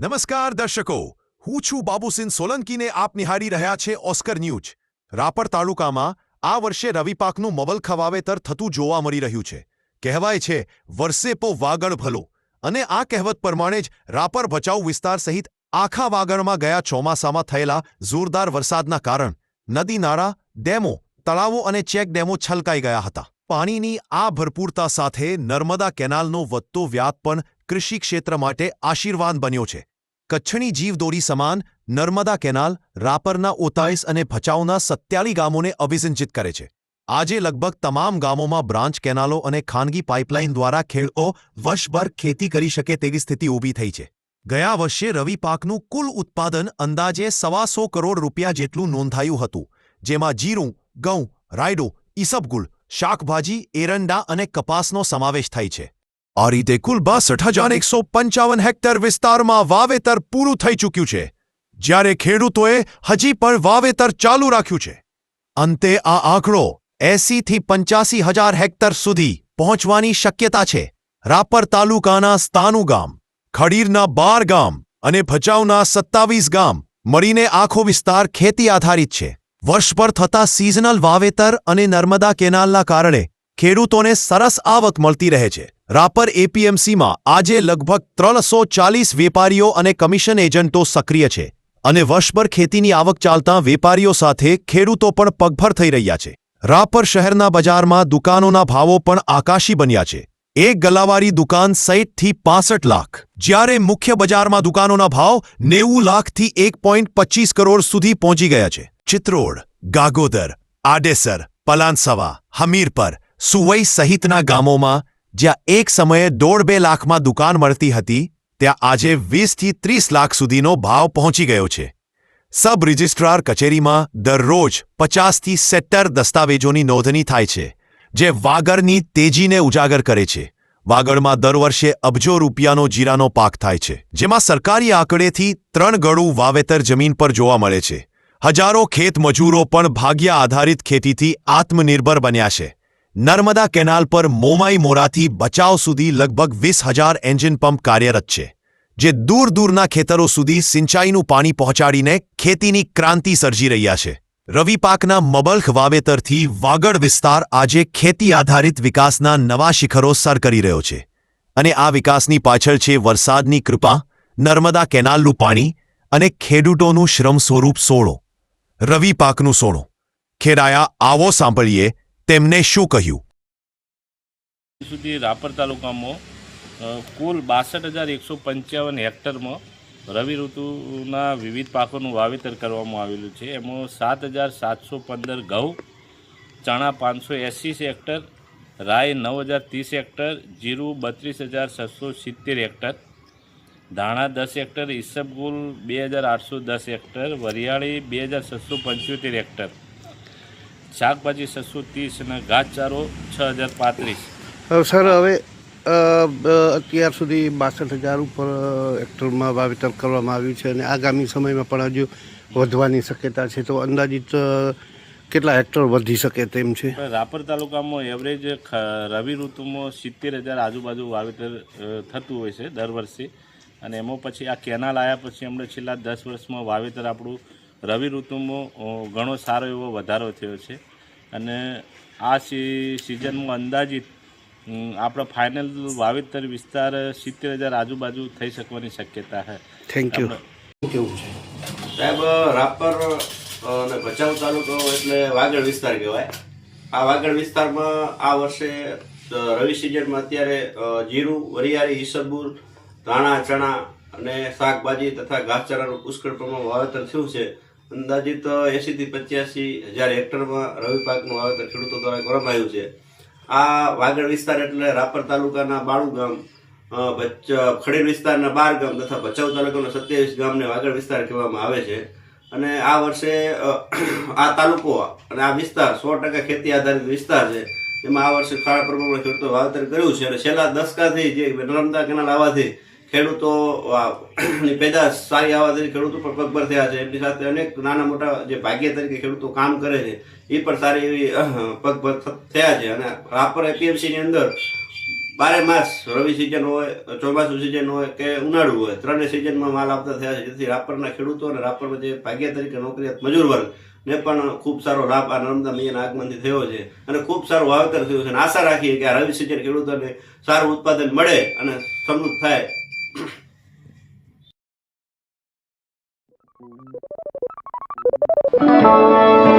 નમસ્કાર દર્શકો, હું છું બાબુસિંહ સોલંકીને આપ નિહાળી રહ્યા છે ઓસ્કર ન્યૂઝ. રાપર તાલુકામાં આ વર્ષે રવિપાકનું પાકનું મબલખ વાવેતર થતું જોવા મળી રહ્યું છે. કહેવાય છે વર્ષે પો વાગડ ભલો. અને આ કહેવત પ્રમાણે જ રાપર ભચાઉ વિસ્તાર સહિત આખા વાગડમાં ગયા ચોમાસામાં થયેલા જોરદાર વરસાદના કારણ, નદી નાળા, ડેમો, તળાવો અને ચેક ડેમો છલકાઈ ગયા હતા. પાણીની આ ભરપૂરતા સાથે નર્મદા કેનાલનો વધતો વ્યાપ પણ કૃષિ ક્ષેત્ર માટે આશીર્વાદ બન્યો છે. કચ્છની જીવદોરી સમાન નર્મદા કેનાલ, રાપરના ઓતાઈસ અને ભચાઉના સત્યાલી ગામોને અભિસિંચિત કરે છે. આજે લગભગ તમામ ગામોમાં બ્રાન્ચ કેનાલો અને ખાનગી પાઇપલાઇન દ્વારા ખેડૂતો વર્ષભર ખેતી કરી શકે તેવી સ્થિતિ ઊભી થઈ છે. ગયા વર્ષે રવિ પાકનું કુલ ઉત્પાદન અંદાજે સવાસો કરોડ રૂપિયા જેટલું નોંધાયું હતું, જેમાં જીરું, ઘઉં, રાયડો, ઈસબગુલ, શાકભાજી, એરંડા અને કપાસનો સમાવેશ થાય છે. આ રીતે કુલ બાસઠ હજાર એકસો પંચાવન હેક્ટર વિસ્તારમાં વાવેતર પૂરું થઈ ચૂક્યું છે. જ્યારે ખેડૂતોએ હજી પણ વાવેતર ચાલુ રાખ્યું છે. અંતે આ આંકડો એસીથી પંચ્યાસી હજાર હેક્ટર સુધી પહોંચવાની શક્યતા છે. રાપર તાલુકાના સ્તાનુ ગામ, ખડીરના બાર ગામ અને ભચાઉના સત્તાવીસ ગામ મળીને આખો વિસ્તાર ખેતી આધારિત છે. વર્ષભર થતા સિઝનલ વાવેતર અને નર્મદા કેનાલના કારણે ખેડૂતોને સરસ આવક મળતી રહે છે. રાપર એપીએમસીમાં આજે લગભગ ત્રણસો ચાલીસ વેપારીઓ અને કમિશન એજન્ટો સક્રિય છે અને વર્ષભર ખેતીની આવક ચાલતા વેપારીઓ સાથે ખેડૂતો પણ પગભર થઈ રહ્યા છે. રાપર શહેરના બજારમાં દુકાનોના ભાવો પણ આકાશી બન્યા છે. એક ગલાવારી દુકાન સહિતથી પાસઠ લાખ. જ્યારે મુખ્ય બજારમાં દુકાનોના ભાવ નેવું લાખથી એક પોઈન્ટ પચીસ કરોડ સુધી પહોંચી ગયા છે. ચિત્રોડ, ગાગોદર, આડેસર, પલાનસવા, હમીરપર, સુવઈ સહિતના ગામોમાં જ્યાં એક સમયે દોઢ બે લાખમાં દુકાન મળતી હતી, ત્યાં આજે વીસથી ત્રીસ લાખ સુધીનો ભાવ પહોંચી ગયો છે. સબ રજિસ્ટ્રાર કચેરીમાં દરરોજ પચાસથી સેટર દસ્તાવેજોની નોંધણી થાય છે, જે વાગડની તેજીને ઉજાગર કરે છે. વાગડમાં દર વર્ષે અબજો રૂપિયાનો જીરાનો પાક થાય છે, જેમાં સરકારી આંકડેથી ત્રણ ગણું વાવેતર જમીન પર જોવા મળે છે. હજારો ખેત મજૂરો પણ ભાગ્ય આધારિત ખેતીથી આત્મનિર્ભર બન્યા છે. નર્મદા કેનાલ પર મોમાઈ મોરાથી બચાવ સુધી લગભગ વીસ હજાર એન્જિન પંપ કાર્યરત છે, જે દૂર દૂરના ખેતરો સુધી સિંચાઈનું પાણી પહોંચાડીને ખેતીની ક્રાંતિ સર્જી રહ્યા છે. રવિ પાકના મબલખ વાવેતરથી વાગડ વિસ્તાર આજે ખેતી આધારિત વિકાસના નવા શિખરો સર કરી રહ્યો છે અને આ વિકાસની પાછળ છે વરસાદની કૃપા, નર્મદા કેનાલનું પાણી અને ખેડૂતોનું શ્રમ સ્વરૂપ સોળો. રવિ પાકનું સોળો. ખેડાયા આવો સાંભળીએ તેમને શું કહ્યું? સુધી રાપર તાલુકામાં કુલ બાસઠ હજાર એકસો પંચાવન હેક્ટરમાં રવિ ઋતુના વિવિધ પાકોનું વાવેતર કરવામાં આવેલું છે. એમાં સાત હજાર સાતસો પંદર ઘઉં, ચણા પાંચસો એંસી હેક્ટર રાય નવ હજાર ત્રીસ હેક્ટર, જીરું બત્રીસ હજાર છસો સિત્તેર હેક્ટર, ધાણા દસ હેક્ટર ઈસબગુલ બે હજાર આઠસો દસ હેક્ટર, વરિયાળી બે હજાર છસો પંચોતેર હેક્ટર. શાકભાજી છસો ત્રીસ અને ઘાસચારો છ હજાર પાંત્રીસ. સર હવે અત્યાર સુધી બાસઠ હજાર ઉપર હેક્ટરમાં વાવેતર કરવામાં આવ્યું છે અને આગામી સમયમાં પણ હજુ વધવાની શક્યતા છે. તો અંદાજિત કેટલા હેક્ટર વધી શકે તેમ છે? રાપર તાલુકામાં એવરેજ રવિ ઋતુમાં સિત્તેર હજાર આજુબાજુ વાવેતર થતું હોય છે દર વર્ષે. અને એમાં પછી આ કેનાલ આવ્યા પછી હમણાં છેલ્લા દસ વર્ષમાં વાવેતર આપણું રવિ ઋતુમાં ઘણો સારો એવો વધારો થયો છે. અને આ સી સિઝનમાં અંદાજિત આપણો ફાઇનલ વાવેતર વિસ્તાર સિત્તેર હજાર આજુબાજુ થઈ શકવાની શક્યતા છે. થેન્ક યુ કેવું છે? સાહેબ રાપર અને ભચાઉ તાલુકો એટલે વાગડ વિસ્તાર કહેવાય. આ વાગડ વિસ્તારમાં આ વર્ષે રવિ સિઝનમાં અત્યારે જીરું વરિયાળી ઈસબુર ધાણા ચણા અને શાકભાજી તથા ઘાસચારાનું પુષ્કળ પ્રમાણમાં વાવેતર થયું છે. અંદાજિત એસી થી પચ્યાસી હજાર હેક્ટરમાં રવિ પાકનું વાવેતર ખેડૂતો દ્વારા કરવામાં આવ્યું છે. આ વાગડ વિસ્તાર એટલે રાપર તાલુકાના બાળુ ગામ ખડીર વિસ્તારના બાર ગામ તથા ભચાઉ તાલુકાના સત્યાવીસ ગામને વાગડ વિસ્તાર કહેવામાં આવે છે. અને આ વર્ષે આ તાલુકો અને આ વિસ્તાર સો ટકા ખેતી આધારિત વિસ્તાર છે. એમાં આ વર્ષે ખાડા પ્રમાણમાં ખેડૂતો વાવેતર કર્યું છે અને છેલ્લા દસકાથી જે નર્મદા કેનાલ આવવાથી ખેડૂતો પેદાશ સારી આવવાથી ખેડૂતો પણ પગભર થયા છે. એમની સાથે અનેક નાના મોટા જે ભાગ્ય તરીકે ખેડૂતો કામ કરે છે, એ પણ સારી એવી પગભર થયા છે. અને રાપર એપીએમસીની અંદર બારે માસ રવિ સિઝન હોય, ચોમાસું સિઝન હોય કે ઉનાળુ હોય, ત્રણેય સિઝનમાં માલ આપતા થયા છે. જેથી રાપરના ખેડૂતો અને રાપરમાં જે ભાગ્ય તરીકે નોકરીયાત મજૂર વર્ગ, ને પણ ખૂબ સારો લાભ આ નર્મદા મૈયાના આગમનથી થયો છે. અને ખૂબ સારું વાવેતર થયું છે. અને આશા રાખીએ કે આ રવિ સિઝન ખેડૂતોને સારું ઉત્પાદન મળે અને સમૃદ્ધ થાય. Thank you.